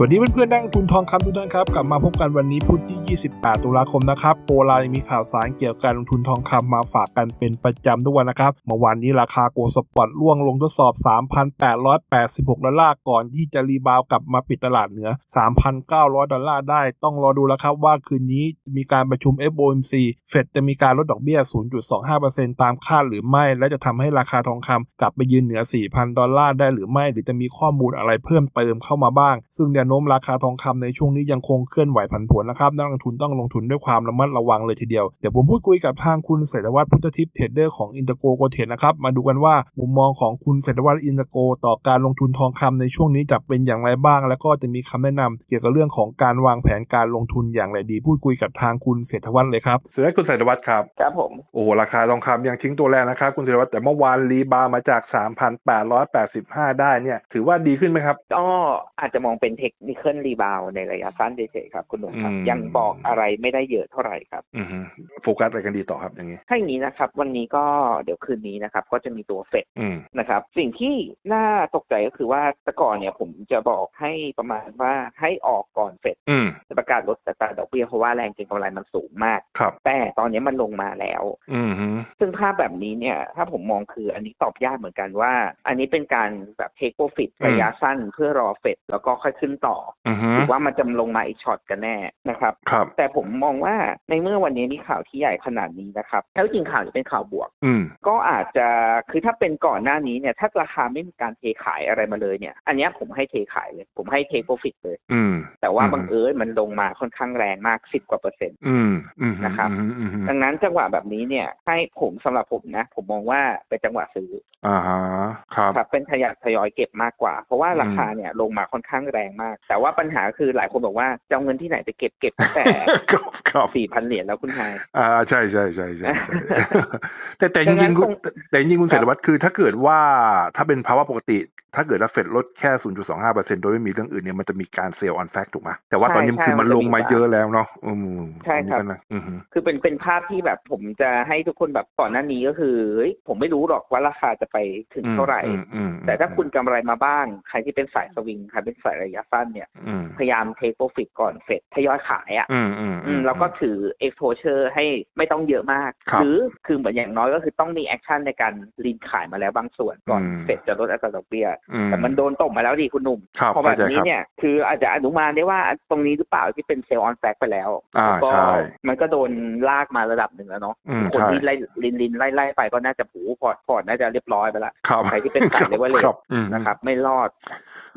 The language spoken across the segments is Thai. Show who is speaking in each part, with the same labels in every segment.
Speaker 1: สวัสดีเพื่อนๆนักลงทุนทองคำทุกท่านครับ กลับมาพบกันวันนี้พุธที่ 28 ตุลาคมนะครับโปรไลน์มีข่าวสารเกี่ยวกับการลงทุนทองคำมาฝากกันเป็นประจำทุกวันนะครับเมื่อวานนี้ราคาโกลด์สปอตล่วงลงทดสอบ 3,886 ดอลลาร์ก่อนที่จะรีบาวกลับมาปิดตลาดเหนือ 3,900 ดอลลาร์ได้ ต้องรอดูแล้วครับว่าคืนนี้มีการประชุม FOMC เฟดจะมีการลดดอกเบี้ย 0.25%ตามคาดหรือไม่ และจะทำให้ราคาทองคำกลับไปยืนเหนือ 4,000 ดอลลาร์ได้หรือไม่ หรือจะมีข้อมูลอะไรเพิ่มเติมเข้ามาบ้าง ซึ่งแนวโน้มราคาทองคำในช่วงนี้ยังคงเคลื่อนไหวผันผวนนะครับนักลงทุนต้องลงทุนด้วยความระมัดระวังเลยทีเดียว เดี๋ยวผมพูดคุยกับทางคุณเศรษฐวัฒน์พุทธทิพย์เทรดเดอร์ของอินเตอร์โกโกเทรดนะครับมาดูกันว่ามุมมองของคุณเศรษฐวัฒน์อินเตอร์โกต่อการลงทุนทองคำในช่วงนี้จะเป็นอย่างไรบ้าง แล้วก็จะมีคำแนะนำเกี่ยวกับเรื่องของการวางแผนการลงทุนอย่างไรดี พูดคุยกับทางคุณเศรษฐวัฒน์เลยครับสวัสดีคุณเศรษฐวัฒน์ครับ
Speaker 2: ครับผม
Speaker 1: โอ้โหราคาทองคำยังทิ้งตัวแรงนะครับคุณเศรษฐวัฒน์แต่เมื่อวานรีบาวมาจาก 3,885 ได้เนี่ยถือว่าดีขึ้นไหมครับ
Speaker 2: ก็อาจจะมองเป็นเทคนิคอลรีบาวในระยะสั้นเฉยๆครับคุณหนุ่มครับ
Speaker 1: อืม
Speaker 2: ยังบอกอะไรไม่ได้เยอะเท่าไหร่ครับ
Speaker 1: อือฮึโฟกัสอะไรกันดีต่อครับอย่างนี้
Speaker 2: ถ้าอย่างนี้นะครับ วันนี้ก็เดี๋ยวคืนนี้นะครับ ก็จะมีตัวเฟด
Speaker 1: อืม
Speaker 2: นะครับ สิ่งที่น่าตกใจก็คือว่าแต่ก่อนเนี่ยผมจะบอกให้ประมาณว่าให้ออกก่อนเฟด
Speaker 1: อืม
Speaker 2: จะประกาศลดอัตราดอกเบี้ยเพราะว่าแรงเก็งกำไรมันสูงมาก
Speaker 1: ครับ
Speaker 2: แต่ตอนนี้มันลงมาแล้ว
Speaker 1: อืมฮึ
Speaker 2: ซึ่งภาพแบบนี้เนี่ย ถ้าผมมองคืออันนี้ตอบยากเหมือนกันว่า อันนี้เป็นการแบบเทคโปรฟิตระยะสั้นเพื่อรอเฟดแล้วก็ค่อยขึ้นต่อ
Speaker 1: อือฮึ
Speaker 2: หรือว่ามันจะลงมาอีกช็อตกันแน่นะครับ
Speaker 1: ครับ
Speaker 2: แต่ผมมองว่าในเมื่อวันนี้มีข่าวที่ใหญ่ขนาดนี้นะครับแล้วจริงข่าวนี้เป็นข่าวบวก
Speaker 1: อืม
Speaker 2: ก็อาจจะคือถ้าเป็นก่อนหน้านี้เนี่ยถ้าราคาไม่มีการเทขายอะไรมาเลยเนี่ย อันเนี้ยผมให้เทขายเลย ผมให้เทโปรฟิตเลย
Speaker 1: อืม
Speaker 2: แต่ว่า
Speaker 1: อืม
Speaker 2: บังเอิญมันลงมาค่อนข้างแรงมากสิบกว่าเปอร์เซ็นต์
Speaker 1: อืมอืม
Speaker 2: นะครับ
Speaker 1: อืมอืมอืม
Speaker 2: ดังนั้นจังหวะแบบนี้เนี่ย ให้ผมสำหรับผมนะ ผมมองว่าเป็นจังหวะซื้อ
Speaker 1: อ่าฮะครับ
Speaker 2: ครับเป็นทยอยทยอยเก็บมากกว่า เพราะว่าราคาเนี่ยลงมาค่อนข้างแรงมากแต่ว่าปัญหาคือหลายคนบอกว่าจะเอาเงินที่ไหนไปเก็บเก็บตั้งแต่
Speaker 1: ครับครับ
Speaker 2: สี่พันเหรียญแล้วคุณชาย
Speaker 1: อ่าใช่ใช่ใช่ใช่ใช่แต่แต่จ
Speaker 2: ดังนั้
Speaker 1: ริง
Speaker 2: น
Speaker 1: ๆคุณ
Speaker 2: คง
Speaker 1: แต่จริงๆคุณ
Speaker 2: ครั
Speaker 1: เศร
Speaker 2: บ
Speaker 1: ษฐวัฒน์คือถ้าเกิดว่าถ้าเป็นภาวะปกติ ถ้าเกิดว่าเฟดลดแค่ 0.25%โดยไม่มีเรื่องอื่นเนี่ยมันจะมีการเซลล์ออนแฟกถูกไหมแต่ว่าตอนนี้
Speaker 2: ใช่
Speaker 1: คือมัน
Speaker 2: ใช่
Speaker 1: ลงมา
Speaker 2: มันจะมี
Speaker 1: เยอะแล้วเนาะอืม
Speaker 2: ใช่ครับ
Speaker 1: อันนี้ก็นะอือฮึ
Speaker 2: คือเป็นเป็นภาพที่แบบผมจะให้ทุกคนแบบก่อนหน้านี้ก็คือเฮ้ยผมไม่รู้หรอกว่าราคาจะไปถึงเท่าไหร่
Speaker 1: อืมอืมอืม
Speaker 2: แต่ถ้าคุณกำไรมาบ้าง ใครที่เป็นสายสวิงใครเป็นสายระยะสั้นเนี่ย
Speaker 1: อืม
Speaker 2: พยายามเทคโปรฟิตก่อนเฟดทยอยขายอะ
Speaker 1: อืมอืม
Speaker 2: อืมแล้วก็ถือ exposure ให้ไม่ต้องเยอะมาก
Speaker 1: ครับ
Speaker 2: หรือคือเหมือนอย่างน้อยก็คือต้องมีแอคชั่นในการลีนขายมาแล้วบางส่วนก่อน
Speaker 1: อืม
Speaker 2: เฟดจะลดอัตราดอกเบี้ย
Speaker 1: อืม
Speaker 2: แต่มันโดนตกมาแล้วดิคุณหนุ่ม
Speaker 1: ครับ
Speaker 2: เพราะแบบ
Speaker 1: เข้าใจ
Speaker 2: นี้
Speaker 1: ครับ
Speaker 2: เนี่ยคืออาจจะอนุมานได้ว่าตรงนี้หรือเปล่าที่เป็นเซลล์ออนแฟกไปแล้ว
Speaker 1: อ่า
Speaker 2: แล้วก็
Speaker 1: ใช่
Speaker 2: มันก็โดนลากมาระดับหนึ่งแล้วเนาะ
Speaker 1: อืม
Speaker 2: คน
Speaker 1: ใช่
Speaker 2: ที่ไล่ลินลินไล่ไล่ไปก็น่าจะผูพอร์ตพอร์ตน่าจะเรียบร้อยไปละ
Speaker 1: ครับ
Speaker 2: ใครที่เป็นสาย leverage
Speaker 1: ครับอืม
Speaker 2: นะครับ ไม่รอด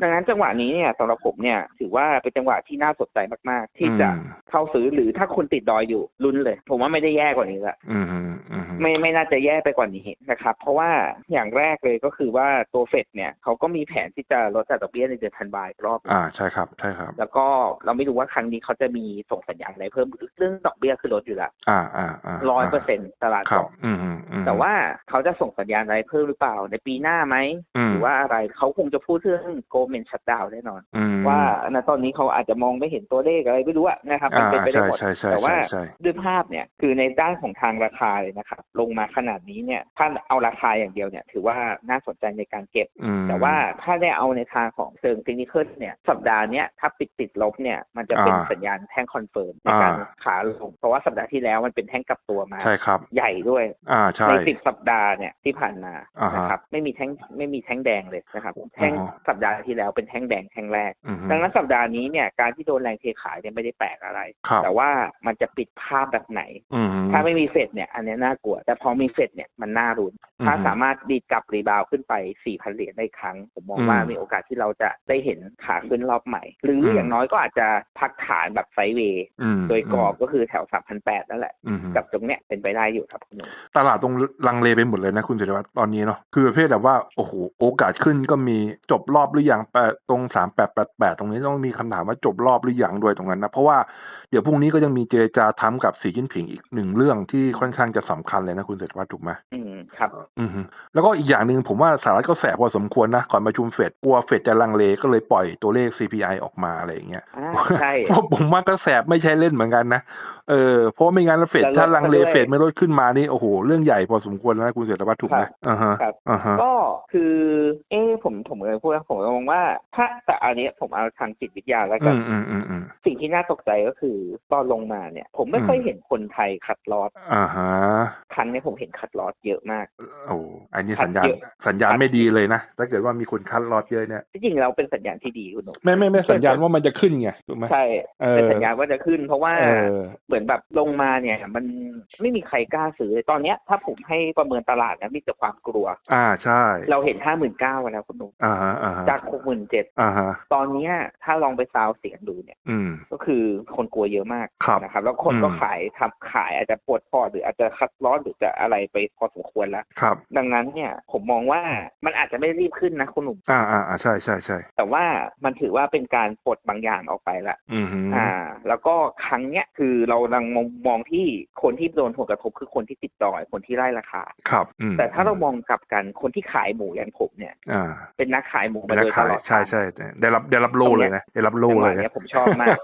Speaker 2: ดังนั้นจังหวะนี้เนี่ยสำหรับผมเนี่ย ถือว่าเป็นจังหวะที่น่าสนใจมากๆ ที่จะ
Speaker 1: อืม
Speaker 2: เข้าซื้อหรือถ้าคุณติดดอยอยู่ลุ้นเลย ผมว่าไม่ได้แย่กว่านี้ละ
Speaker 1: อืมอืมอืม
Speaker 2: ไม่ไม่น่าจะแย่ไปกว่านี้นะครับ เพราะว่าอย่างแรกเลยก็คือว่าตัวเฟดเนี่ยเขาก็มีแผนที่จะลดอัตราดอกเบี้ยในเดือนธันวาคมอีกรอบ
Speaker 1: อ่าใช่ครับใช่ครับ
Speaker 2: แล้วก็เราไม่รู้ว่าครั้งนี้เขาจะมีส่งสัญญาณอะไรเพิ่มเรื่องดอกเบี้ยคือลดอยู่แล้ว
Speaker 1: อ่าอ่าอ่า
Speaker 2: ร้อยเปอร์เซ็นต์ตลาด
Speaker 1: ครับ
Speaker 2: บอก
Speaker 1: อืมอืมอืม
Speaker 2: แต่ว่าเขาจะส่งสัญญาณอะไรเพิ่มหรือเปล่าในปีหน้าไหม
Speaker 1: อืม
Speaker 2: หรือว่าอะไรเขาคงจะพูดเรื่องโกลเมนชัดดาวแน่นอน
Speaker 1: อืม
Speaker 2: ว่าณตอนนี้เขาอาจจะมองไม่เห็นตัวเลขอะไรไม่รู้อะนะครับมัน
Speaker 1: อ่า
Speaker 2: เป็นไปได้
Speaker 1: ใช่
Speaker 2: หมด
Speaker 1: ใช่ใช่
Speaker 2: แต่ว่า
Speaker 1: ใช่ใช่
Speaker 2: ด้วยภาพเนี่ยคือในด้านของทางราคาเลยนะครับลงมาขนาดนี้เนี่ยถ้าเอาราคาอย่างเดียวเนี่ยถือว่าน่าสนใจในการเก็บ
Speaker 1: อืม
Speaker 2: แต่ว่าถ้าได้เอาในทางของเชิงเทคนิคเนี่ยสัปดาห์เนี้ยถ้าปิดติดลบเนี่ยมันจะเป็น
Speaker 1: อ่า
Speaker 2: สัญญาณแท่งคอนเฟิร์มในการ
Speaker 1: อ่า
Speaker 2: ขาลงเพราะว่าสัปดาห์ที่แล้วมันเป็นแท่งกลับตัวมา
Speaker 1: ใช่ครับ
Speaker 2: ใหญ่ด้วย
Speaker 1: อ่าใช่
Speaker 2: ในสิบสัปดาห์เนี่ยที่ผ่านมา
Speaker 1: อ่าฮะ
Speaker 2: นะครับไม่มีแท่งไม่มีแท่งแดงเลยนะครับแท่ง
Speaker 1: อ๋อ
Speaker 2: สัปดาห์ที่แล้วเป็นแท่งแดงแท่งแรก
Speaker 1: อืม
Speaker 2: ดังนั้นสัปดาห์นี้เนี่ยการที่โดนแรงเทขายเนี่ยไม่ได้แปลกอะไร
Speaker 1: ครับ
Speaker 2: แต่ว่ามันจะปิดภาพแบบไหน
Speaker 1: อืม
Speaker 2: ถ้าไม่มีเฟดเนี่ยอันเนี้ยน่ากลัว แต่พอมีเฟดเนี่ยมันน่ารุน
Speaker 1: อืม
Speaker 2: ถ้าสามารถดีดกลับรีบาวด์ขึ้นไป 4,000 เหรียญได้อีกครั้ง ผมมอง
Speaker 1: อืม
Speaker 2: ว่ามีโอกาสที่เราจะได้เห็นขาขึ้นรอบใหม่ หรืออ
Speaker 1: ม
Speaker 2: อย่างน้อยก็อาจจะพักฐานแบบไซด์เวย์
Speaker 1: อืม
Speaker 2: โดยกรอบก็คือแถว 3,800 นั่นแหละ
Speaker 1: อืม
Speaker 2: กับตรงเนี้ยเป็นไปได้อยู่ครับคุณหนุ่ม
Speaker 1: ตลาดตรงลังเลไปหมดเลยนะคุณศิริวัตรตอนนี้เนาะคือประเภทแบบว่าโอ้โหโอกาสขึ้นก็มีจบรอบหรือยังแปดตรงสามแปดแปดแปดตรงนี้ต้องมีคำถามว่าจบรอบหรือยังด้วยตรงนั้นนะ เพราะว่าเดี๋ยวพรุ่งนี้ก็ยังมีเจรจาทำกับสีจิ้นผิงอีกหนึ่งเรื่องที่ค่อนข้างจะสำคัญเลยนะคุณเศรษฐวัฒน์ถูกไหม
Speaker 2: อืมครับ
Speaker 1: อือฮึแล้วก็อีกอย่างหนึ่งผมว่าสหรัฐก็แสบพอสมควรนะ ก่อนประชุมเฟดกลัวเฟดจะลังเลก็เลยปล่อยตัวเลข CPI ออกมาอะไรอย่างเงี้ย
Speaker 2: อ่าใช่
Speaker 1: เพราะผมว่าก็แสบไม่ใช่เล่นเหมือนกันนะเออเพราะไม่งั้นแล้วเฟด
Speaker 2: แล้ว
Speaker 1: ถ้าลังเล
Speaker 2: แล้วด้วย
Speaker 1: เฟดไม่ลดขึ้นมานี่โอ้โหเรื่องใหญ่พอสมควรแล้วนะคุณเศรษฐวัฒน์ถูกไหม
Speaker 2: ครับ
Speaker 1: อ่าฮะ
Speaker 2: ครับ
Speaker 1: อ่าฮะ
Speaker 2: ก็คือ เออผมผมเลยพูดว่าผมมองว่าถ้าแต่ อันนี้ผมเอาทางจิตวิทยาแล้ว
Speaker 1: อื
Speaker 2: กัน
Speaker 1: มอืมอืมอืม
Speaker 2: สิ่งที่น่าตกใจก็คือตอนลงมาเนี่ย ผมไม่ค่อย
Speaker 1: อืม
Speaker 2: เห็นคนไทยคัดลอส
Speaker 1: อ่าฮะ
Speaker 2: ครั้งเนี้ยผมเห็นคัดลอสเยอะมาก
Speaker 1: โอ้อันนี้
Speaker 2: คัด
Speaker 1: สัญญาณ
Speaker 2: เยอะ
Speaker 1: สัญญาณ
Speaker 2: คัด
Speaker 1: ไม่ดีเลยนะ ถ้าเกิดว่ามีคนคัดลอตเยอะเนี่ย
Speaker 2: ที่จริงแล้วเป็นสัญญาณที่ดีคุณหนุ่ม
Speaker 1: ไม่ไม่ไม่สัญญาณว่ามันจะขึ้นไงถูกไหม
Speaker 2: ใช่
Speaker 1: เออ
Speaker 2: เป็นสัญญาณว่าจะขึ้น เพราะว่า
Speaker 1: เออ
Speaker 2: เหมือนแบบลงมาเนี่ย มันไม่มีใครกล้าซื้อเลยตอนเนี้ย ถ้าผมให้ประเมินตลาดนะมีแต่ความกลัว
Speaker 1: อ่าใช่
Speaker 2: เราเห็นห้าหมื่นเก้าแล้วคุณหนุ่ม
Speaker 1: อ่าฮะอ่าฮะ
Speaker 2: จากหกหมื่นเจ็ด
Speaker 1: อ่าฮะ
Speaker 2: ตอนเนี้ยถ้าลองไปซาวเสียงดูเนี่ย
Speaker 1: อืม
Speaker 2: ก็คือคนกลัวเยอะมาก
Speaker 1: ครับ
Speaker 2: นะครับ แล้วคน
Speaker 1: อืม
Speaker 2: ก็ขายทำขายอาจจะปวดพอร์ตหรืออาจจะคัดลอสหรือจะอะไรไปพอสมควรแล้ว
Speaker 1: ครับ
Speaker 2: ดังนั้นเนี่ย ผมมองว่ามันอาจจะไม่รีบขึ้นนะคุณหนุ่ม
Speaker 1: อ่าอ่าอ่าใช่ใช่ใช่
Speaker 2: แต่ว่ามันถือว่าเป็นการปลดบางอย่างออกไปละ
Speaker 1: อืมฮึ
Speaker 2: อ่า แล้วก็ครั้งเนี้ยคือเรากำลังมองมองที่คนที่โดนผลกระทบคือคนที่ติดดอยคนที่ไล่ราคา
Speaker 1: ครับอืม
Speaker 2: แต่ถ้าเรามองกลับกันคนที่ขายหมูอย่างผมเนี่ย
Speaker 1: อ่า
Speaker 2: เป็นนักขายหมู
Speaker 1: เป็
Speaker 2: มาน
Speaker 1: นั
Speaker 2: โด
Speaker 1: ก
Speaker 2: ยต
Speaker 1: ขาย
Speaker 2: ลอด
Speaker 1: ใช่ใช่ได้รับได้รับโล่เลยนะได้รับโล่
Speaker 2: จังห
Speaker 1: เล
Speaker 2: วะ
Speaker 1: ย
Speaker 2: เนี้
Speaker 1: นะ
Speaker 2: ยผมชอบมาก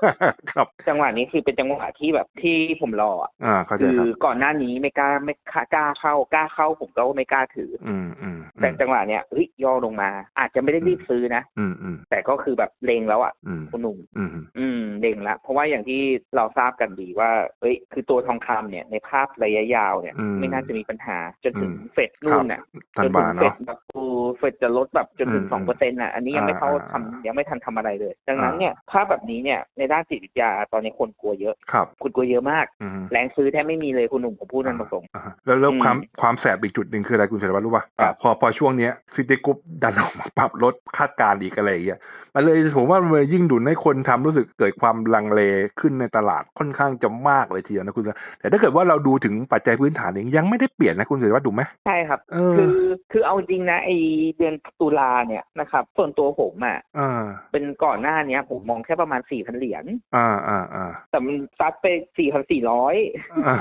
Speaker 1: ครับ
Speaker 2: จังหวะนี้คือเป็นจังหวะที่แบบที่ผมรออะ
Speaker 1: อ่าเข้าใจ
Speaker 2: คือ
Speaker 1: ครับ
Speaker 2: ก่อนหน้านี้ไม่กล้าไม่กล้าเข้ากล้าเข้าผมก็ไม่กล้าถือ
Speaker 1: อืมอืม
Speaker 2: แต่จังหวะเนี้ยเฮ้ยย่อลงมา อาจจะไม่ได้รีบซื้อนะ
Speaker 1: อืมอืม
Speaker 2: แต่ก็คือแบบเลงแล้วอะ
Speaker 1: อืม
Speaker 2: คุณหนุ่ม
Speaker 1: อืม
Speaker 2: อืมเด้งละเพราะว่าอย่างที่เราทราบกันดีว่าเฮ้ยคือตัวทองคำเนี่ยในภาพระยะยาวเนี่ย
Speaker 1: อืม
Speaker 2: ไม่น่าจะมีปัญหาจนถึง
Speaker 1: อืม
Speaker 2: เฟดนู่นน่ะ
Speaker 1: ธั
Speaker 2: จ
Speaker 1: น
Speaker 2: นถึ
Speaker 1: วาง
Speaker 2: เฟด
Speaker 1: เนาะ
Speaker 2: แบบโอ้เฟดจะลดแบบจนถึง
Speaker 1: อืม
Speaker 2: สองเปอร์เซ็นต์น่ะอันนี้ยังไม่เข้า
Speaker 1: อ่า
Speaker 2: ทำ
Speaker 1: อ่า
Speaker 2: ยังไม่ทันทำอะไรเลย ดังนั้น
Speaker 1: อ่า
Speaker 2: เนี่ยภาพแบบนี้เนี่ยในด้านจิตวิทยาตอนนี้คนกลัวเยอะ
Speaker 1: ครับ
Speaker 2: คนกลัวเยอะมาก
Speaker 1: อืม
Speaker 2: แรงซื้อแทบไม่มีเลยคุณหนุ่มผมพูดนั่นตรง
Speaker 1: อ่าฮะแล้วแล้ว
Speaker 2: อืม
Speaker 1: ความความแสบอีกจุดหนึ่งคืออะไรคุณเสรีวัตรรู้ป่ะ
Speaker 2: ครับ
Speaker 1: พอพอช่วงเนี้ยซิตี้กรุ๊ปดันออกมาปรับลดคาดการณ์อีกอะไรอย่างเงี้ยมันเลยผมว่ามันเลยยิ่งดุนให้คนทำรู้สึกเกิดความลังเลขึ้นในตลาดค่อนข้างจะมากเลยทีเดียวนะคุณเสรีแต่ถ้าเกิดว่าเราดูถึงปัจจัยพื้นฐานเองยังไม่ได้เปลี่ยนนะคุณเสรีวัตรดูไหม
Speaker 2: ๆใช่ครับ
Speaker 1: เออ
Speaker 2: คือคือเอาจริงนะไอเดือนตุลาเนี่ยนะครับส่วนตัวผมอะ
Speaker 1: อ่า
Speaker 2: เป็นก่อนหน้าเนี้ย ผมมองแค่ประมาณสี่พันเหรียญ
Speaker 1: อ่าอ่าอ่า
Speaker 2: แต่มันซัดไปสี่พันสี่ร้อย
Speaker 1: อ่า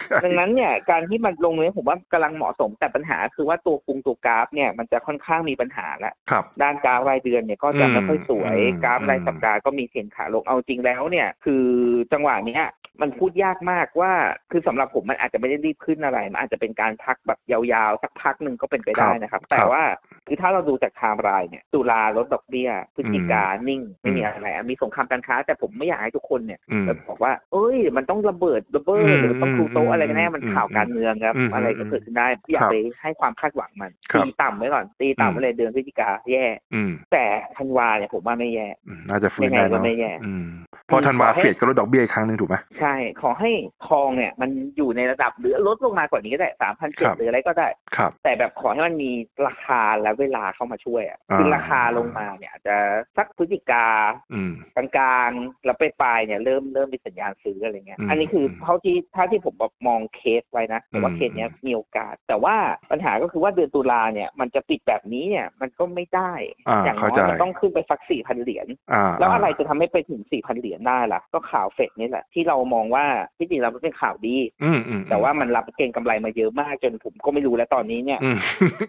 Speaker 1: ใช่
Speaker 2: ดังนั้นเนี่ย การที่มันลงเลยผมว่ากำลังเหมาะสมแต่ปัญหาคือว่าตัวกรุงตัวกราฟเนี่ยมันจะค่อนข้างมีปัญหาแล้ว
Speaker 1: ครับ
Speaker 2: ด้านกราฟรายเดือนเนี่ยก็จะ
Speaker 1: อืม
Speaker 2: ไม่ค่อยสวย
Speaker 1: อืม
Speaker 2: กราฟราย
Speaker 1: อืม
Speaker 2: สัปดาห์ก็มีเสียงขาลงเอาจริงแล้วเนี่ย คือจังหวะเนี้ยมันพูดยากมากว่า คือสำหรับผมมันอาจจะไม่ได้รีบขึ้นอะไร มันอาจจะเป็นการพักแบบยาวๆ สักพักหนึ่งก็เป็นไปได้นะครับ แต่ว่าคือถ้าเราดูจากไทม์ไลน์เนี่ยตุลาลดดอกเบี้ยพฤศจิกานิ่งไม่มีอะไรอะมีสงครามการค้า แต่ผมไม่อยากให้ทุกคนเนี่ย
Speaker 1: อืม
Speaker 2: แบบบอกว่า เอ้ย มันต้องระเบิดระเบิด
Speaker 1: อืม
Speaker 2: หรือต้องครูโตะอะไรกันแน่
Speaker 1: อืม
Speaker 2: มันข่าวการเมืองครับ
Speaker 1: อืม
Speaker 2: อะไรก็เกิดขึ้นได้อย่า
Speaker 1: ครับ
Speaker 2: ไปให้ความคาดหวังมัน
Speaker 1: ครับ
Speaker 2: ตีต่ำไว้ก่อนตี
Speaker 1: อืม
Speaker 2: ต่ำไว้เลยเดือนพฤศจิกาแย่
Speaker 1: อืม
Speaker 2: แต่ธันวาเนี่ยผมว่าไม่แย่
Speaker 1: อืมน่าจะฟื้น
Speaker 2: ยังไง
Speaker 1: ได้
Speaker 2: ก็
Speaker 1: เนาะ
Speaker 2: ไม่แย่
Speaker 1: อืมเพอธันวา
Speaker 2: ขอให้
Speaker 1: เฟดก็ลดดอกเบี้ยอีกครั้งหนึ่งถูกไหม
Speaker 2: ใช่ขอให้ทองเนี่ยมันอยู่ในระดับหรือลดลงมากว่านี้ก็ได้สามพัน
Speaker 1: ค
Speaker 2: เจ็ด
Speaker 1: รับ
Speaker 2: หรืออะไรก็ได้
Speaker 1: ครับ
Speaker 2: แต่แบบขอให้มันมีราคาและเวลาเข้ามาช่วยอะ
Speaker 1: อ่า
Speaker 2: คือราคาลงมาเนี่ยอาจจะสักพฤศจิกา
Speaker 1: อืม
Speaker 2: กลางๆแล้วไปปลายๆเนี่ยเริ่มเริ่มมีสัญญาณซื้ออะไรเงี้ย
Speaker 1: อืม
Speaker 2: อันนี้คือเท่าที่ถ้าที่ผมแบบมองเคสไว้นะ แต่ว่า
Speaker 1: อืม
Speaker 2: เคสเนี้ยมีโอกาส แต่ว่าปัญหาก็คือว่าเดือนตุลาเนี่ยมันจะปิดแบบนี้เนี่ยมันก็ไม่ได้
Speaker 1: อ่า
Speaker 2: อย่างน้
Speaker 1: เข้า
Speaker 2: อย
Speaker 1: ใจ
Speaker 2: มันต้องขึ้นไปสักสี่พันเหรียญ
Speaker 1: อ่า
Speaker 2: แล้วอะไราจะทำให้ไปถึงสี่พันเหรียญได้ล่ะ ก็ข่าวเฟดนี่แหละที่เรามองว่าที่จริงแล้วมันเป็นข่าวดี
Speaker 1: อืมอืม
Speaker 2: แต่ว่ามันรับเก็งกำไรมาเยอะมากจนผมก็ไม่รู้แล้วตอนนี้เนี่ย
Speaker 1: อืม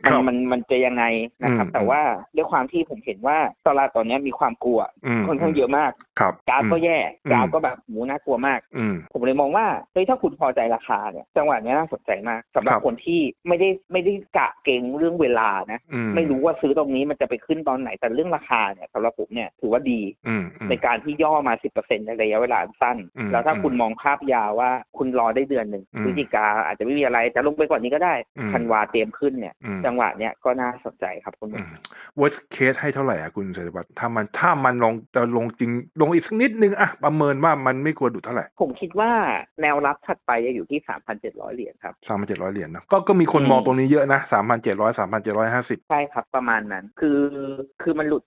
Speaker 1: ค
Speaker 2: มัน
Speaker 1: รับ
Speaker 2: มันมันจะยังไงนะครับ
Speaker 1: อืม
Speaker 2: แต่ว่าด้วยความที่ผมเห็นว่าตลาดตอนนี้มีความกลัว
Speaker 1: อืม
Speaker 2: ค่อนข้างเยอะมาก
Speaker 1: ครับ
Speaker 2: กราฟก็แย่
Speaker 1: อืม
Speaker 2: กราฟก็แบบหมูน่ากลัวมาก
Speaker 1: อืม
Speaker 2: ผมเลยมองว่าเฮ้ยถ้าคุณพอใจราคาเนี่ยจังหวะเนี้ยน่าสนใจมากสำหรับ
Speaker 1: ครับ
Speaker 2: คนที่ไม่ได้ไม่ได้กะเกงเรื่องเวลานะ
Speaker 1: อืม
Speaker 2: ไม่รู้ว่าซื้อตรงนี้มันจะไปขึ้นตอนไหนแต่เรื่องราคาเนี่ยสำหรับผมเนี่ยถือว่าดี
Speaker 1: อืมอืม
Speaker 2: ในการที่ย่อมา 10%ในระยะเวลาอันสั้น
Speaker 1: อืม
Speaker 2: แล้วถ้า
Speaker 1: อืม
Speaker 2: คุณมองภาพยาวว่าคุณรอได้เดือนหนึ่ง
Speaker 1: อืม
Speaker 2: พฤศจิกาอาจจะไม่มีอะไรจะลงไปกว่านี้ก็ได้
Speaker 1: อืม
Speaker 2: ธันวาเตรียมขึ้นเนี่ย
Speaker 1: อืม
Speaker 2: จังหวะเนี้ยก็น่าสนใจครับคุณห
Speaker 1: อื
Speaker 2: นุ่ม
Speaker 1: ม worst case ให้เท่าไหร่อะคุณเสรีวัตรถ้ามันถ้ามันลงจะลงจริงลงอีกสักนิดนึงอะประเมินว่ามันไม่ควรดุเท่าไหร่
Speaker 2: ผมคิดว่าแนวรับถัดไปจะอยู่ที่ 3,700 เหรียญครับ
Speaker 1: สามพันเจ็ดร้อยเหรียญนะก็ก็มีคน
Speaker 2: อืม
Speaker 1: มองตรงนี้เยอะนะสามพันเจ็ดร้อยสามพันเจ็ดร้อยห้าสิบ
Speaker 2: ใช่ครับ ประมาณนั้น คือคือมันหลุด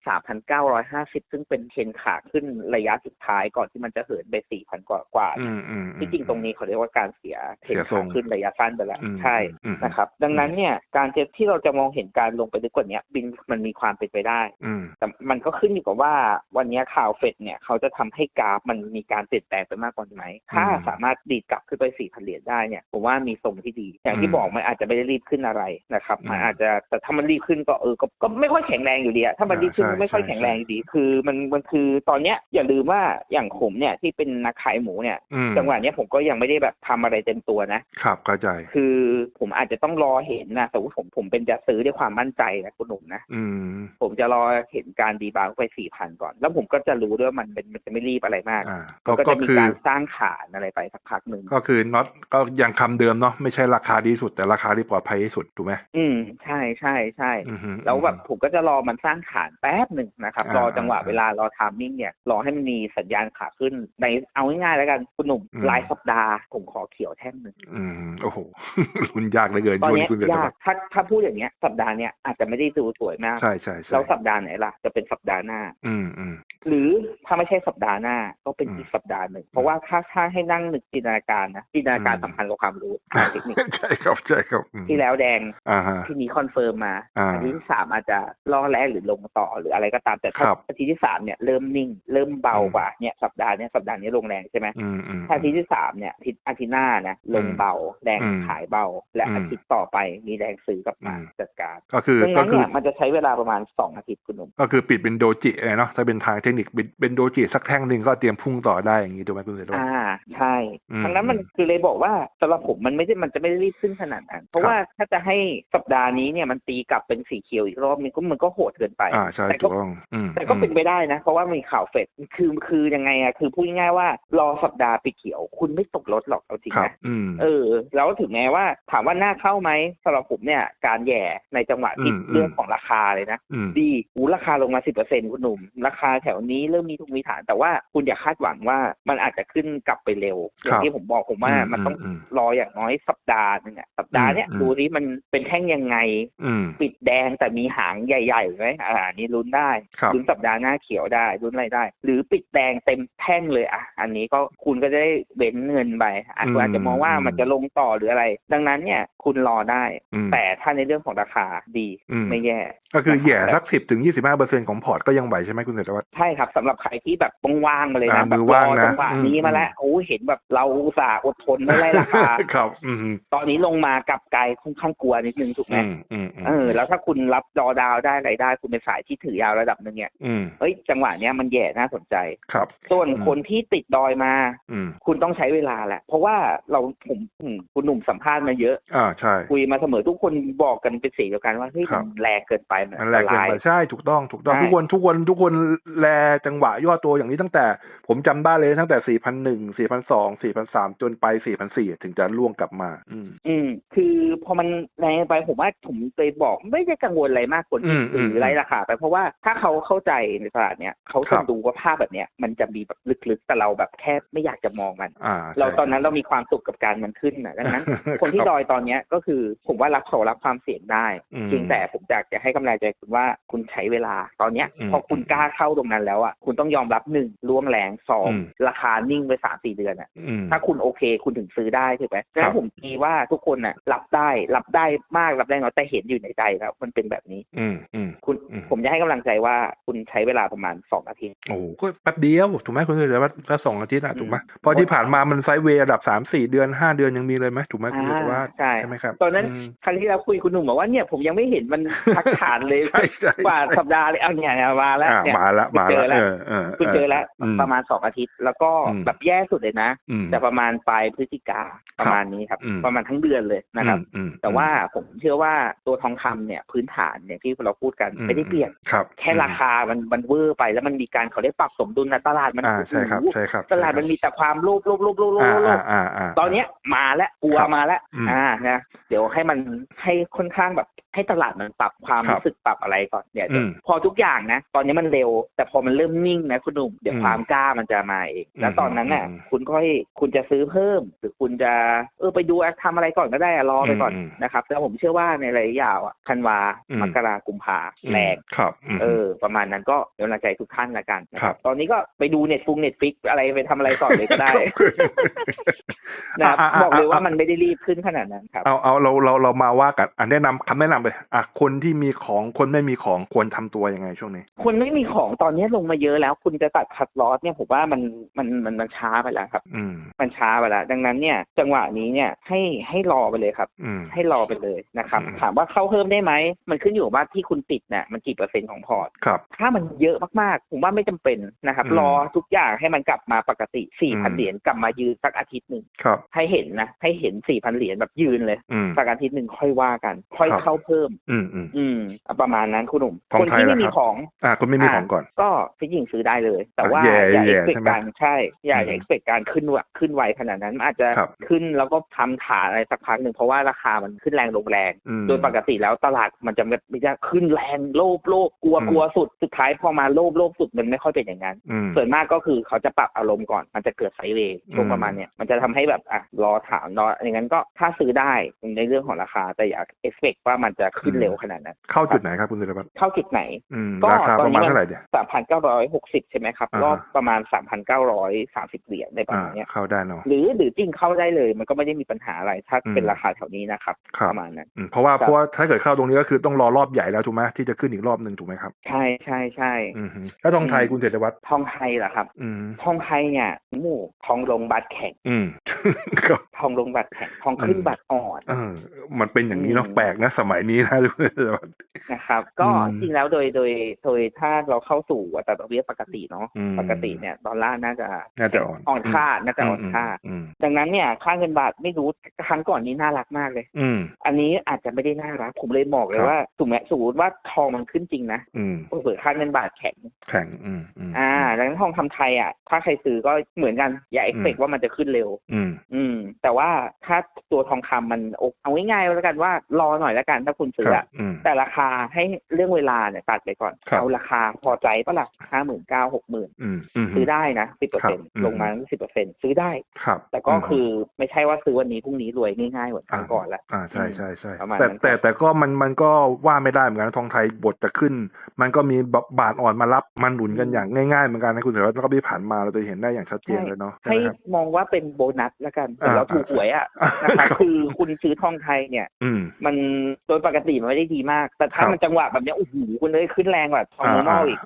Speaker 2: 3,950 ซึ่งเป็นเทรนขาขึ้นระยะสุดท้ายก่อนที่มันจะเหินไป 4,000 กว่ากว่าๆ
Speaker 1: อื
Speaker 2: เนี่ย
Speaker 1: มอืมอืม
Speaker 2: ที่จริงตรงนี้เขาเรียกว่าการเสียเทรน
Speaker 1: เสียทร
Speaker 2: ขางขึ้นระยะสั้นไปแล้ว
Speaker 1: อืม
Speaker 2: ใช่
Speaker 1: อืม
Speaker 2: นะครับ ดังนั้นเนี่ยการจะที่เราจะมองเห็นการลงไปลึกกว่านี้บินมันมีความเป็นไปได้
Speaker 1: อืม
Speaker 2: แต่มันก็ขึ้นอยู่กับว่าวันนี้ข่าวเฟดเนี่ยเขาจะทำให้กราฟมันมีการเปลี่ยนแปลงไปมากกว่านี้ไหมถ้า
Speaker 1: อืม
Speaker 2: สามารถดีดกลับขึ้นไป4,000เหรียญได้เนี่ยผมว่ามีทรงที่ดี อย่างที่
Speaker 1: อืม
Speaker 2: บอกมันอาจจะไม่ได้รีบขึ้นอะไรนะครับ
Speaker 1: อืม
Speaker 2: มันอาจจะแต่ถ้ามันรีบขึ้นก็เออก็ก็ไม่ค่อยแข็งแรงอยู่ดีอะถ้ามันรีบขึ้น
Speaker 1: อ่าใช่
Speaker 2: ไม่ค่อย
Speaker 1: ใช่
Speaker 2: แข็งแรงอยู่ดี คือมันมันคือตอนเนี้ยอย่าลืมว่าอย่างผมเนี่ยที่เป็นนักขายหมูเนี่ย
Speaker 1: อืม
Speaker 2: จังหวะเนี้ยผมก็ยังไม่ได้แบบทำอะไรเต็มตัวนะ
Speaker 1: ครับเข้าใจ
Speaker 2: คือผมอาจจะต้องรอเห็นนะแต่ว่าผมผมเป็นจะซื้อด้วยความมั่นใจนะคุณหนุ่มนะ
Speaker 1: อืม
Speaker 2: ผมจะรอเห็นการดีบาวไปสี่พันก่อน แล้วผมก็จะรู้ด้วยว่ามันเป็นมันจะไม่รีบอะไรมาก
Speaker 1: อ่า
Speaker 2: มั
Speaker 1: ก็
Speaker 2: นก็
Speaker 1: ก็
Speaker 2: จะมี
Speaker 1: คือ
Speaker 2: การสร้างฐานอะไรไปสักพักหนึ่ง
Speaker 1: ก็คือน็อตก็ยังคำเดิมเนาะไม่ใช่ราคาดีที่สุด แต่ราคาที่ปลอดภัยที่สุดถูกไหม
Speaker 2: อืมใช่ใช่ใช่
Speaker 1: อือฮึ
Speaker 2: แล้วแบบผมก็จะรอมันสร้างฐานแป๊บหนึ่งนะครับ
Speaker 1: อ่าร
Speaker 2: อจังหวะ
Speaker 1: อ่า
Speaker 2: เวลารอทามมิ่งเนี่ยรอให้มันมีสัญญาณขาขึ้นในเอาง่ายๆแล้วกันคุณหนุ่ม
Speaker 1: อืม
Speaker 2: รายสัปดาห์ผมขอเขียวแท่งหนึ่ง
Speaker 1: อืมโอ้โหลุ้นยากเหลือเกิน
Speaker 2: ตอน
Speaker 1: ช่วง
Speaker 2: เนี้
Speaker 1: นี้
Speaker 2: ย
Speaker 1: คุณเศรษฐ
Speaker 2: ยา
Speaker 1: วั
Speaker 2: ก
Speaker 1: ฒน์
Speaker 2: ถ้าถ้าพูดอย่างเงี้ยสัปดาห์เนี้ยอาจจะไม่ได้ดูสวยมาก
Speaker 1: ใช่ใช่ใช่
Speaker 2: แล้วสัปดาห์ไหนล่ะจะเป็นสัปดาห์หน้า
Speaker 1: อืมอืม
Speaker 2: หรือถ้าไม่ใช่สัปดาห์หน้าก็เป็น
Speaker 1: อืม
Speaker 2: อีกสัปดาห์หนึ่ง เพราะว่าถ้าถ้าให้นั่งนึกจินตนาการนะจินตนาการ
Speaker 1: อืม
Speaker 2: สำคัญกว่าความรู้ทางเทคนิค
Speaker 1: ใช่ครับใช่ครับอืม
Speaker 2: ที่แล้วแดง
Speaker 1: อ่าฮะ
Speaker 2: ที่นี้คอนเฟิร์มมา
Speaker 1: อ่า
Speaker 2: อาทิตย์ที่สามอาจจะล่อแร่หรือลงต่อหรืออะไรก็ตามแต่ถ้า
Speaker 1: ครับ
Speaker 2: อาทิตย์ที่สามเนี่ยเริ่มนิ่ง เริ่มเบา
Speaker 1: อืม
Speaker 2: กว่าเนี่ยสัปดาห์เนี้ยสัปดาห์นี้ลงแรงใช่ไหม
Speaker 1: อืมอืม
Speaker 2: ถ้าอาทิตย์ที่สามเนี่ยอาทิตย์อาทิตย์หน้านะลง
Speaker 1: อืม
Speaker 2: เบาแรง
Speaker 1: อืม
Speaker 2: ขายเบา และ
Speaker 1: อืม
Speaker 2: อาทิตย์ต่อไปมีแรงซื้อกลับมา
Speaker 1: อืม
Speaker 2: จัดการ
Speaker 1: ก็คือ
Speaker 2: ดัง
Speaker 1: ก็
Speaker 2: นั้น
Speaker 1: คือ
Speaker 2: เนี่ยมันจะใช้เวลาประมาณสองอาทิตย์คุณหนุ่ม
Speaker 1: ก็คือปิดเป็นโดจิเลยเนาะถ้าเป็นทางเทคนิคเป็นเป็นโดจิสักแท่งหนึ่งก็เตรียมพุ่งต่อได้อย่างนี้ถูกไหมคุณเศรษฐวัฒน์
Speaker 2: อ่าใช่
Speaker 1: อืม
Speaker 2: ทั้งนั้นมัน
Speaker 1: อืม
Speaker 2: คือเลยบอกว่าสำหรับผมมันไม่ได้มันจะไม่ได้รีบขึ้นขนาดนั้น เพราะ
Speaker 1: ครับ
Speaker 2: ว่าถ้าจะให้สัปดาห์นี้เนี่ยมันตีกลับเป็นสีเขียวอีกรอบนึงก็มันก็โหดเกินไป
Speaker 1: อ่าใช่
Speaker 2: แต่
Speaker 1: ถู
Speaker 2: ก็
Speaker 1: กต้องอืม
Speaker 2: แต่ก็เป็น
Speaker 1: อืม
Speaker 2: ไปได้นะ เพราะว่ามีข่าวเฟดคือคือยังไงอะคือพูดง่ายๆว่ารอสัปดาห์ไปเขียว คุณไม่ตกรถหรอกเอาจริง
Speaker 1: ครับ
Speaker 2: นะ
Speaker 1: อืม
Speaker 2: เออ แล้วถึงแม้ว่าถามว่าน่าเข้าไหมสำหรับผมเนี่ยการแย่ในจังหวะที่
Speaker 1: อืมอืม
Speaker 2: เรื่องของราคาเลยนะ
Speaker 1: อืม
Speaker 2: ดีอูราคาลงมา10%คุณหนุ่มราคาแถวนี้เริ่มมีทุกมีฐาน แต่ว่าคุณอย่าคาดหวังว่ามันอาจจะขึ้นกลับไปเร็วอย่างที่ผมบอกผมว่ามันต้อง
Speaker 1: อืม
Speaker 2: รออย่างน้อยสัปดาห์หนึงอะสัปดาห์เนี้ย
Speaker 1: อืม
Speaker 2: ดูที่มันเป็นแท่งยังไง
Speaker 1: อืม
Speaker 2: ปิดแดงแต่มีหางใหญ่ๆไหมอ่าอันนี้ลุ้นได้
Speaker 1: ครับ
Speaker 2: ลุ้นสัปดาห์หน้าเขียวได้ลุ้นอะไรได้ หรือปิดแดงเต็มแท่งเลยอะอันนี้ก็คุณก็จะได้เว้นเงินไปอะ
Speaker 1: อืม
Speaker 2: คุณอาจจะมองว่า
Speaker 1: อืม
Speaker 2: มันจะลงต่อหรืออะไร ดังนั้นเนี่ยคุณรอได้
Speaker 1: อืม
Speaker 2: แต่ถ้าในเรื่องของราคาดี
Speaker 1: อืม
Speaker 2: ไม่แย่
Speaker 1: ก็คือแหย่สักสิบถึงยี่สิบห้าเปอร์เซ็นของพอร์ตก็ยังไหวใช่ไหมคุณเศรษฐวัฒน์
Speaker 2: ใช่ครับสำหรับใครที่แบบว่างๆมาเลย
Speaker 1: อ่า
Speaker 2: นะแบบ
Speaker 1: มือ
Speaker 2: ร
Speaker 1: ว่าง
Speaker 2: อ
Speaker 1: นะ
Speaker 2: จังหวะนี้
Speaker 1: อืม
Speaker 2: มาแล้วโอ้เห็นแบบเราอุตส่าห์อดทนไม่ไล่ราคา
Speaker 1: ครับอืม
Speaker 2: ตอนนี้ลงมากลับไกลค่อนข้างกลัวนิดนึงถูกไหม
Speaker 1: อืมอืมอืม
Speaker 2: เออ แล้วถ้าคุณรับดอดาวได้อะไรได้ คุณเป็นสายที่ถือยาวระดับหนึ่งเนี่ย
Speaker 1: อืม
Speaker 2: เฮ้ยจังหวะเนี้ยมันแย่น่าสนใจ
Speaker 1: ครับ
Speaker 2: ส่วน
Speaker 1: อืม
Speaker 2: คนที่ติดดอยมา
Speaker 1: อืม
Speaker 2: คุณต้องใช้เวลาแหละ เพราะว่าเราผมอืมคุณหนุ่มสัมภาษณ์มาเยอะ
Speaker 1: อ่าใช่
Speaker 2: คุยมาเสมอทุกคนบอกกันเป็นเสียงเดียวกันว่าเฮ้ย
Speaker 1: ครั
Speaker 2: มั
Speaker 1: บ
Speaker 2: นแรงเกินไปมัน
Speaker 1: มันแรงเกิน
Speaker 2: อั
Speaker 1: ไป
Speaker 2: ตราย
Speaker 1: ใช่ถูกต้องถูกต้อง
Speaker 2: ใช่
Speaker 1: ทุกคนทุกคนทุกคนแลจังหวะย่อตัวอย่างนี้ตั้งแต่ผมจำได้เลยตั้งแต่สี่พันหนึ่งสี่พันสองสี่พันสามจนไปสี่พันสี่ถึงจะล่วงกลับมา อืม
Speaker 2: อืมคือพอมันแรงไปผมว่าผมเคยบอกไม่ได้กังวลอะไรมากคนที่
Speaker 1: อืมอื
Speaker 2: ถื
Speaker 1: ม
Speaker 2: อไล่ราคาไปเพราะว่าถ้าเขาเข้าใจในตลาดเนี้ยเขา
Speaker 1: ครั
Speaker 2: จะ
Speaker 1: บ
Speaker 2: ดูว่าภาพแบบเนี้ยมันจะมีแบบลึกๆแต่เราแบบแค่ไม่อยากจะมองมัน
Speaker 1: อ่า
Speaker 2: เรา
Speaker 1: ใช่
Speaker 2: ตอนนั้น
Speaker 1: ใช่
Speaker 2: เรามีความสุขกับการมันขึ้นนะดังนั้น คนที่
Speaker 1: รับ
Speaker 2: ดอยตอนเนี้ยก็คือผมว่ารับโชรับความเสี่ยงได้
Speaker 1: อืม
Speaker 2: เพียงแต่ผมอยากจะให้กำลังใจคุณว่าคุณใช้เวลาตอนเนี้ย
Speaker 1: อืม
Speaker 2: พอคุณกล้าเข้าตรงนั้นแล้วอะคุณต้องยอมรับหนึ่งร่วงแรงสอง
Speaker 1: อืม
Speaker 2: ราคานิ่งไปสามสี่เดือนอะ
Speaker 1: อืม
Speaker 2: ถ้าคุณโอเคคุณถึงซื้อได้ถูกไหม
Speaker 1: ครั
Speaker 2: แล้
Speaker 1: บ
Speaker 2: วผมคิดว่าทุกคนน่ะรับได้รับได้มากรับได้น้อยแต่เห็นอยู่ในใจแล้วมันเป็นแบบนี้
Speaker 1: อืมอืม
Speaker 2: คุณ
Speaker 1: อืม
Speaker 2: ผมจะให้กำลังใจว่าคุณใช้เวลาประมาณสองอาทิตย์
Speaker 1: โอ้โหก็แป๊บเดียวถูกไหมคุณเศรษฐวัฒน์แค่สองอาทิตย์อะ
Speaker 2: อืม
Speaker 1: ถูกไหมเพอที่ผ่านมามันไซด์เวย์ระดับสามสี่เดือนห้าเดือนยังมีเลยไหมถูกไหมคุณเศรษฐวัฒน์
Speaker 2: ใช่
Speaker 1: ใช่ไหมครับ
Speaker 2: ตอนนั้น
Speaker 1: อืม
Speaker 2: ครั้งที่เราคุยคุณหนุ่มบอกว่าเนี่ยผมยังไม่เห็นมันทักฐานเลย
Speaker 1: ใช่ใช่
Speaker 2: กว่า
Speaker 1: ใช่
Speaker 2: สัปดาห์เลยเอาเนี่ยเนี่ยมาแล้ว
Speaker 1: อ่า
Speaker 2: เนี่ย
Speaker 1: มาละมา
Speaker 2: เจ
Speaker 1: ละ
Speaker 2: อแล้ว
Speaker 1: เออเออ
Speaker 2: คุณเจอแล้ว
Speaker 1: ม
Speaker 2: ประมาณสองอาทิตย์ แล้วก็
Speaker 1: อืม
Speaker 2: แบบแย่สุดเลยนะ
Speaker 1: อืม
Speaker 2: จะประมาณปลายพฤศจิกาประมาณนี้ครับ
Speaker 1: อืม
Speaker 2: ประมาณทั้งเดือนเลยนะครับ
Speaker 1: อืมอืม
Speaker 2: แต่ว่าผมเชื่อว่าตัวทองคำเนี่ยพื้นฐานเนี่ยที่เราพูดกัน
Speaker 1: อื
Speaker 2: ไม่ได้เปลี่ยน
Speaker 1: ครับ
Speaker 2: แค่ราคามันมันเวอร์ไปแล้วมันมีการเขาได้ปรับสมดุลนะตลาดมัน
Speaker 1: อ่าใช่ครับ
Speaker 2: โอ้โห
Speaker 1: ใช่ครับ
Speaker 2: ตลาดมันมีแต่ความโลภโลภโลภโลภโลภ
Speaker 1: อ่า
Speaker 2: โล
Speaker 1: อ่า
Speaker 2: ภ
Speaker 1: อ่าอ่า
Speaker 2: ตอนเนี้ยมาแล้วกลัว
Speaker 1: ครับ
Speaker 2: มาแล้ว
Speaker 1: อืม
Speaker 2: อ่านะเดี๋ยวให้มันให้ค่อนข้างแบบให้ตลาดมันปรับความ
Speaker 1: ครับ
Speaker 2: รู้สึกปรับอะไรก่อนเนี่ย
Speaker 1: อืม
Speaker 2: พอทุกอย่างนะ ตอนนี้มันเร็วแต่พอมันเริ่มนิ่งนะคุณหนุ่มเดี๋ยว
Speaker 1: อืม
Speaker 2: ความกล้ามันจะมาเองแล้ว
Speaker 1: อืม
Speaker 2: ตอนนั้นน่ะ
Speaker 1: อืม
Speaker 2: คุณก็ให้คุณจะซื้อเพิ่ม หรือคุณจะเออไปดูทำอะไรก่อนก็ได้อะรอไปก่อน
Speaker 1: อืม
Speaker 2: นะครับแล้วผมเชื่อว่าในระยะยาวอะธันวา
Speaker 1: อืม
Speaker 2: มกรากุมภาแรง
Speaker 1: ครับม
Speaker 2: เออ ประมาณนั้นก็เดี๋ยวกำลังใจทุกท่านละกันนะค
Speaker 1: ครั
Speaker 2: รับบตอนนี้ก็ไปดูเน็ตฟุงเน็ตฟิกอะไรไปทำอะไรก่อนเลยก็ได้นะครับ
Speaker 1: อะอะ
Speaker 2: บอกเลยว่า
Speaker 1: อะ
Speaker 2: มันไม่ได้รีบขึ้นขนาดนั้นครับ
Speaker 1: เอาเอาเราเราเรามาว่ากันอะแนะนำคำแนะนำเลยอะคนที่มีของคนไม่มีของควรทำตัวยังไงช่วงนี้
Speaker 2: คนไม่มีของตอนนี้ลงมาเยอะแล้วคุณจะตัดคัดลอสเนี่ยผมว่ามันมันมันมันช้าไปแล้วครับ
Speaker 1: อืม
Speaker 2: มันช้าไปแล้วดังนั้นเนี่ยจังหวะนี้เนี่ยให้ให้รอไปเลยครับ
Speaker 1: อืม
Speaker 2: ให้รอไปเลยนะครับ
Speaker 1: อืม
Speaker 2: ถามว่าเข้าเพิ่มได้ไหมมันขึ้นอยู่กับว่าที่คุณติดเนี่ยมันกี่เปอร์เซ็นต์ของพอร์ต
Speaker 1: ครับ
Speaker 2: ถ้ามันเยอะมากๆ ผมว่าไม่จำเป็นนะครับ
Speaker 1: อืม
Speaker 2: รอทุกอย่างให้มันกลับมาปกติ
Speaker 1: อืม
Speaker 2: 4,000เหรียญกลับมายืนสักอาทิตย์หนึ่ง
Speaker 1: ครับ
Speaker 2: ให้เห็นนะ ให้เห็น4,000เหรียญแบบยืนเลย
Speaker 1: อืม
Speaker 2: สักอาทิตย์หนึ่งค่อยว่ากัน ค่อย
Speaker 1: ครับ
Speaker 2: เข้าเพิ่ม
Speaker 1: อืมอืม
Speaker 2: อืมประมาณนั้นคุณหนุ่ม
Speaker 1: ของ
Speaker 2: คน
Speaker 1: ไทย
Speaker 2: ที่ไม่
Speaker 1: ล่ะ
Speaker 2: มี
Speaker 1: ครับ
Speaker 2: ของ
Speaker 1: อ่าคุณไม่มีของก่อน
Speaker 2: ก็ฟิจิงซื้อได้เลย แต่
Speaker 1: อะ
Speaker 2: ว่า
Speaker 1: แย่
Speaker 2: อย่า
Speaker 1: แย่
Speaker 2: เอ็กเ t
Speaker 1: ใช่ไหม
Speaker 2: การใช่อย่า
Speaker 1: อืม
Speaker 2: เอ็กเ t การขึ้นวะขึ้นไวขนาดนั้นมันอาจจะ
Speaker 1: ครับ
Speaker 2: ขึ้นแล้วก็ทำฐานอะไรสักพักหนึ่งเพราะว่าราคามันขึ้นแรงลงแรง
Speaker 1: อืม
Speaker 2: โดยปกติแล้วตลาดมันจะไม่จะขึ้นแรงโลภโลภกลัว
Speaker 1: อืม
Speaker 2: กลัวสุดสุดท้ายพอมาโลภโลภสุดมันไม่ค่อยเป็นอย่างนั้น
Speaker 1: อืม
Speaker 2: ส่วนมากก็คือเขาจะปรับอารมณ์ก่อนมันจะเกิดไซด์เวย์ช่วง
Speaker 1: อืม
Speaker 2: ประมาณเนี้ยมันจะทำให้แบบอะรอถามรออย่างนั้นก็ถ้าซื้อได้ในเรื่องของราคาแต่อย่าเอ็กเ t ว่ามันจะขึ้นเร็วขนาดนั้น
Speaker 1: เข้าจุดไหนครับคุณศิรพัฒน์
Speaker 2: เข้าจุดไหน
Speaker 1: อืม
Speaker 2: ก็
Speaker 1: ราคา
Speaker 2: ตอน
Speaker 1: ประ
Speaker 2: นี้
Speaker 1: มาณ
Speaker 2: มัน
Speaker 1: เท่าไหร่เนี่ย
Speaker 2: สามพันเก้าร้อยหกสิบใช่ไหมครับ
Speaker 1: อ่าร
Speaker 2: อบประมาณสามพันเก้าร้อยสามสิบเหรียญในประ
Speaker 1: อ่า
Speaker 2: มาณเนี้ย
Speaker 1: เข้าได้เนาะ
Speaker 2: หรือหรือจริงเข้าได้เลย มันก็ไม่ได้มีปัญหาอะไรถ้า
Speaker 1: อืม
Speaker 2: เป็นราคาแถวนี้นะครับ
Speaker 1: ครับ
Speaker 2: ประมาณนั้น
Speaker 1: อืมเพราะว่า
Speaker 2: ครับ
Speaker 1: เพราะว่าถ้าเกิดเข้าตรงนี้ก็คือต้องรอรอบใหญ่แล้วถูกไหมที่จะขึ้นอีกรอบหนึ่งถูกไหมครับ
Speaker 2: ใช่ใช่ใช่
Speaker 1: อืมฮึแล้วทองไทย
Speaker 2: อืม
Speaker 1: คุณเศรษฐวัฒน์
Speaker 2: ทองไทยเหรอครับ
Speaker 1: อืม
Speaker 2: ทองไทยเนี่ยหมู่ทองลงบัตรแข็ง
Speaker 1: อืมก็
Speaker 2: ทองลงบัตรแข็งทองขึ้น
Speaker 1: อืม
Speaker 2: บัตรอ่อน
Speaker 1: เออมันเป็นอย่างนี้เนาะ
Speaker 2: อืม
Speaker 1: แปลกนะสมัยนี้นะคุณเศรษฐวัฒน์
Speaker 2: นะครับ ก็
Speaker 1: อืม
Speaker 2: จริงแล้วโดยโดยโดยถ้าเราเข้าสู่อัตราดอกเบี้ยปกติเนาะ
Speaker 1: อืม
Speaker 2: ปกติเนี่ยดอลลาร์น่าจะ
Speaker 1: น่าจะอ่อน
Speaker 2: อ่อนค่าน่าจะอ่อนค่า
Speaker 1: อืม
Speaker 2: ดังนั้นเนี่ยค่าเงินบาทไม่รู้ครั้งก่อนนี้น่ารักมากเลย
Speaker 1: อืม
Speaker 2: อันนี้อาจจะไม่ได้น่ารักผมเลยบอกเล
Speaker 1: ครั
Speaker 2: ย
Speaker 1: บ
Speaker 2: ว่าสมมติสมมติว่าทองมันขึ้นจริงนะ
Speaker 1: อืม
Speaker 2: เผื่อค่าเงินบาทแข็ง
Speaker 1: แข็งอืมอืม
Speaker 2: อ่าดังนั้นทองคำไทยอะถ้าใครซื้อก็เหมือนกันอย่าเอ็กเ t ว่ามันจะขึ้นเร็ว
Speaker 1: อืม
Speaker 2: อืมแต่ว่าถ้าตัวทองคำมันเอาเอาง่ายๆแล้วกันว่ารอหน่อยแล้วกันถ้าคุณซื้
Speaker 1: ค
Speaker 2: อ
Speaker 1: รับ
Speaker 2: อะ
Speaker 1: อืม
Speaker 2: แต่ราคาให้เรื่องเวลาเนี่ยตัดไปก่อน
Speaker 1: ครับ
Speaker 2: เอาราคาพอใจปะล่ะห้าหมื่นเก้าหกหมื่น
Speaker 1: อืมอืม
Speaker 2: ซื้อได้นะสิบเปอร์
Speaker 1: ครั
Speaker 2: เซ็
Speaker 1: บ
Speaker 2: นต์
Speaker 1: อืม
Speaker 2: ลงมาสิบเปอร์เซ็นต์ซื้อได้
Speaker 1: ครับ
Speaker 2: แต่ก็
Speaker 1: ม
Speaker 2: คือไม่ใช่ว่าซื้อวันนี้พรุ่งนี้รวยง่ายๆเหมือนครั้งก่อนละ
Speaker 1: อ่าใช่ใช่ใช่
Speaker 2: ประมาณ
Speaker 1: แต่
Speaker 2: นั้น
Speaker 1: แต่แต่ก็มันมันก็ว่าไม่ได้เหมือนกันนะทองไทยบทจะขึ้น มันก็มีบาทอ่อนมารับมันหนุนกันอย่างง่ายๆเหมือนกันนะคุณเสรีวัฒน์แล้วก็ที่ผ่านมาเราจะเห็นได้อย่างชัดเจนเลยเนาะใช่
Speaker 2: ให้
Speaker 1: ไหมครับ
Speaker 2: มองว่าเป็นโบนัสแล้วกัน
Speaker 1: อ่า
Speaker 2: เราถูกหวยอะ
Speaker 1: อ่า
Speaker 2: นะครับ
Speaker 1: ครับ
Speaker 2: คือคุณซื้อทองไทยเนี่ย
Speaker 1: อืม
Speaker 2: มันโดยปกติมันไม่ได้ดีมาก แต่ถ้า
Speaker 1: ครับ
Speaker 2: มันจังหวะแบบเนี้ยโอ้โหคุณเลยขึ้นแรงกว่าทอง
Speaker 1: อ่า
Speaker 2: โนมอลอีก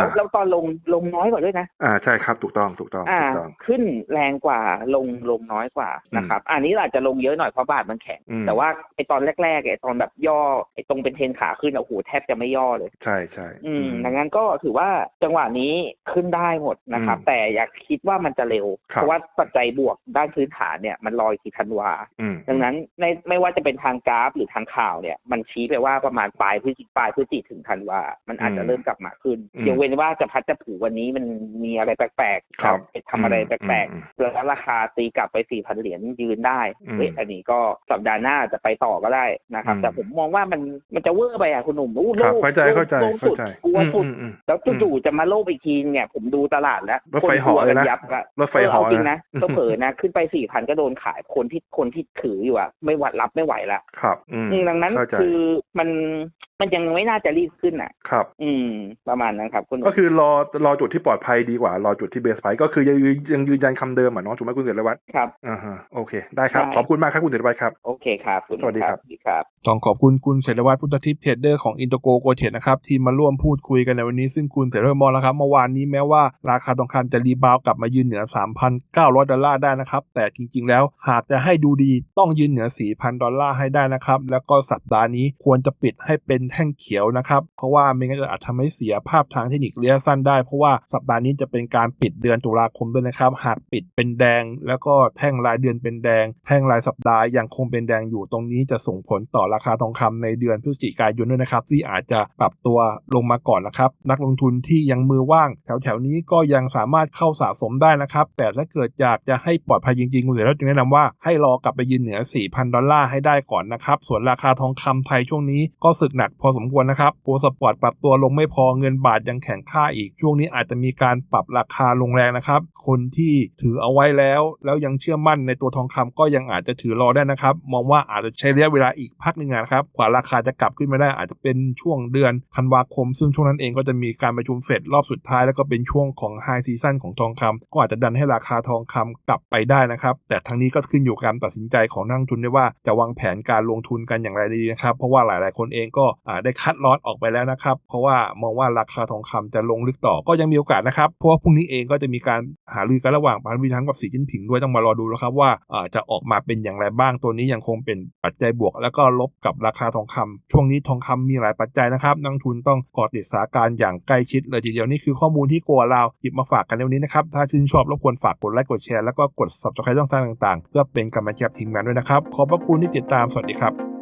Speaker 1: อ่า
Speaker 2: แล้ว
Speaker 1: อ่า
Speaker 2: แล้วตอนลงลงน้อยกว่าด้วยนะ
Speaker 1: อ่าใช่ครับถูกต้องถูกต้อง
Speaker 2: อ่า
Speaker 1: ถูกต้อง
Speaker 2: ขึ้นแรงกว่าลงลงน้อยกว่า
Speaker 1: อืม
Speaker 2: นะครับ อันนี้อาจจะลงเยอะหน่อยเพราะบาทมันแข็ง
Speaker 1: อืม
Speaker 2: แต่ว่าไอตอนแรกๆไอตอนแบบย่อไอตรงเป็นเทรนขาขึ้นอะโอ้โหแทบจะไม่ย่อเลย
Speaker 1: ใช่ใช่
Speaker 2: อืมดังนั้นก็ถือว่าจังหวะนี้ขึ้นได้หมดนะครับ
Speaker 1: อืม
Speaker 2: แต่อยากคิดว่ามันจะเร็ว
Speaker 1: ครับ
Speaker 2: เพราะว่าปัจจัยบวกด้านพื้นฐานเนี่ยมันลอยที่ธันวา
Speaker 1: อืม
Speaker 2: ดังนั้นในไม่ว่าจะเป็นทางกราฟหรือทางข่าวเนี่ยมันชี้ไปว่าประมาณปลายพฤศจิปลายพฤศจิถึงธันวามันอาจจะ
Speaker 1: อืม
Speaker 2: เริ่มกลับมาขึ้น
Speaker 1: อืม
Speaker 2: ยกเว้นว่าจะพัดจะผูวันนี้มันมีอะไรแปลกๆ
Speaker 1: ครับ
Speaker 2: ไปทำอะไร
Speaker 1: อืม
Speaker 2: แปลก
Speaker 1: อืม
Speaker 2: ๆแล้วราคาตีกลับไปสี่พันเหรียญยืนได้
Speaker 1: อืม
Speaker 2: เฮ้ยอันนี้ก็สัปดาห์หน้าจะไปต่อก็ได้นะครับ
Speaker 1: อืม
Speaker 2: แต่ผมมองว่ามันมันจะเวอร์ไปอะคุณหนุ่มอู้
Speaker 1: ครับ
Speaker 2: โลก
Speaker 1: เข้าใจ
Speaker 2: โลก
Speaker 1: เข้าใจ
Speaker 2: โลก
Speaker 1: เข้า
Speaker 2: สุด
Speaker 1: ใจ
Speaker 2: กลัว
Speaker 1: อืม
Speaker 2: สุด
Speaker 1: อืมอืม
Speaker 2: แล้วจู่ๆจะมาโลภอีกทีเนี่ยผมดูตลาดแล้ว
Speaker 1: รถไฟ
Speaker 2: คนกลัว
Speaker 1: เหาะเลย
Speaker 2: กัน
Speaker 1: นะ
Speaker 2: ยับละ
Speaker 1: รถไฟเหาะ
Speaker 2: เออเอาจริง
Speaker 1: นะ
Speaker 2: นะก็เผลอๆนะขึ้นไปสี่พันก็โดนขายคนที่คนที่ถืออยู่อะไม่หวัดรับไม่ไหวละ
Speaker 1: ครับอืม
Speaker 2: อืมดังนั้น
Speaker 1: เข้าใจ
Speaker 2: คือมัน มันยังไม่น่าจะรีบขึ้นอะ
Speaker 1: ครับ
Speaker 2: อืม ประมาณนั้นครับคุณ
Speaker 1: ก็คือรอรอจุดที่ปลอดภัยดีกว่า รอจุดที่เบสไพก็คือยังยืนยังยืนยันคำเดิมอะเนาะถูกไหมคุณเสรีวัฒน์
Speaker 2: ครับ
Speaker 1: อ่าฮะโอเค ได้ครับ
Speaker 2: ได้
Speaker 1: ขอบคุณมากครับคุณเสรีวัฒน์ครับ
Speaker 2: โอเคครับณ
Speaker 1: สวัสดีครับ
Speaker 2: สวัสดีครับ
Speaker 3: ต้องขอบคุณคุณเสรวัตรพุทธทิพย์เทรดเดอร์ของอินโตโกโกเทรดนะครับที่มาร่วมพูดคุยกันในวันนี้ซึ่งคุณเสรวัตรมองแล้วครับเมื่อวานนี้แม้ว่าราคาทองคำจะรีบาวด์กลับมายืนเหนือ 3,900 ดอลลาร์ได้นะครับแต่จริง ๆ แล้วหากจะให้ดูดีต้องยืนเหนือ 4,000 ดอลลาร์ให้ได้นะครับแล้วก็สัปดาห์นี้ควรจะปิดให้เป็นแท่งเขียวนะครับ เพราะว่าไม่งั้นจะอาจทำให้เสียภาพทางเทคนิคระยะสั้นได้ เพราะว่าสัปดาห์นี้จะเป็นการปิดเดือนตุลาคมด้วยนะครับ หากปิดเป็นแดง แล้วก็แท่งรายเดือนเป็นแดง แท่งรายสัปดาห์ยังคงเป็นแดงอยู่ตรงนี้จะส่งผลต่อราคาทองคำในเดือนพฤศจิกายนด้วยนะครับ ที่อาจจะปรับตัวลงมาก่อนนะครับ นักลงทุนที่ยังมือว่าง แถวๆนี้ก็ยังสามารถเข้าสะสมได้นะครับ แต่ถ้าเกิดอยากจะให้ปลอดภัยจริงๆคุณเสรีรัตน์จึงแนะนำว่าให้รอกลับไปยืนเหนือ 4,000 ดอลลาร์ให้ได้ก่อนนะครับ ส่วนราคาทองคำไทยช่วงนี้ก็สึกหนักพอสมควรนะครับโปรสปอร์ตปรับตัวลงไม่พอเงินบาทยังแข็งค่าอีก ช่วงนี้อาจจะมีการปรับราคาลงแรงนะครับ คนที่ถือเอาไว้แล้ว แล้วยังเชื่อมั่นในตัวทองคำก็ยังอาจจะถือรอได้นะครับ มองว่าอาจจะใช้ระยะเวลาอีกพักหนึ่งนะครับกว่าราคาจะกลับขึ้นมาได้อาจจะเป็นช่วงเดือนธันวาคม ซึ่งช่วงนั้นเองก็จะมีการประชุมเฟดรอบสุดท้ายแล้วก็เป็นช่วงของไฮซีซันของทองคำก็อาจจะดันให้ราคาทองคำกลับไปได้นะครับ แต่ทั้งนี้ก็ขึ้นอยู่กับการตัดสินใจของนักทุนด้วยว่าจะวางแผนการลงทุนกันอย่างไรดีนะครับ เพราะว่าหลาย ๆ คนเองก็
Speaker 1: อ่าได้คัดลอตออกไปแล้วนะครับ เพราะว่ามองว่าราคาทองคำจะลงลึกต่อก็ยังมีโอกาสนะครับ เพราะว่าพรุ่งนี้เองก็จะมีการหารือกันระหว่างประธานาธิทั้งกับสีจิ้นผิงด้วยต้องมารอดูแล้วครับว่าอ่าจะออกมาเป็นอย่างไรบ้างตัวนี้ยังคงเป็นปัจจัยบวก แล้วก็ลบกับราคาทองคำช่วงนี้ทองคำมีหลายปัจจัยนะครับนักทุนต้องกาะติดสาการอย่างใกล้ชิดเลยทีเดียวนี่คือข้อมูลที่กัวเราหยิบมาฝากกันในวันนี้นะครับถ้าชื่นชอบรบกวนฝากกดไลค์กดแชร์แล้วก็กด subscribe ช่องทางต่างๆ เพื่อเป็นกำลังใจทีมงานด้วยนะครับ ขอบพระคุณที่ติดตามสวัสดีครับ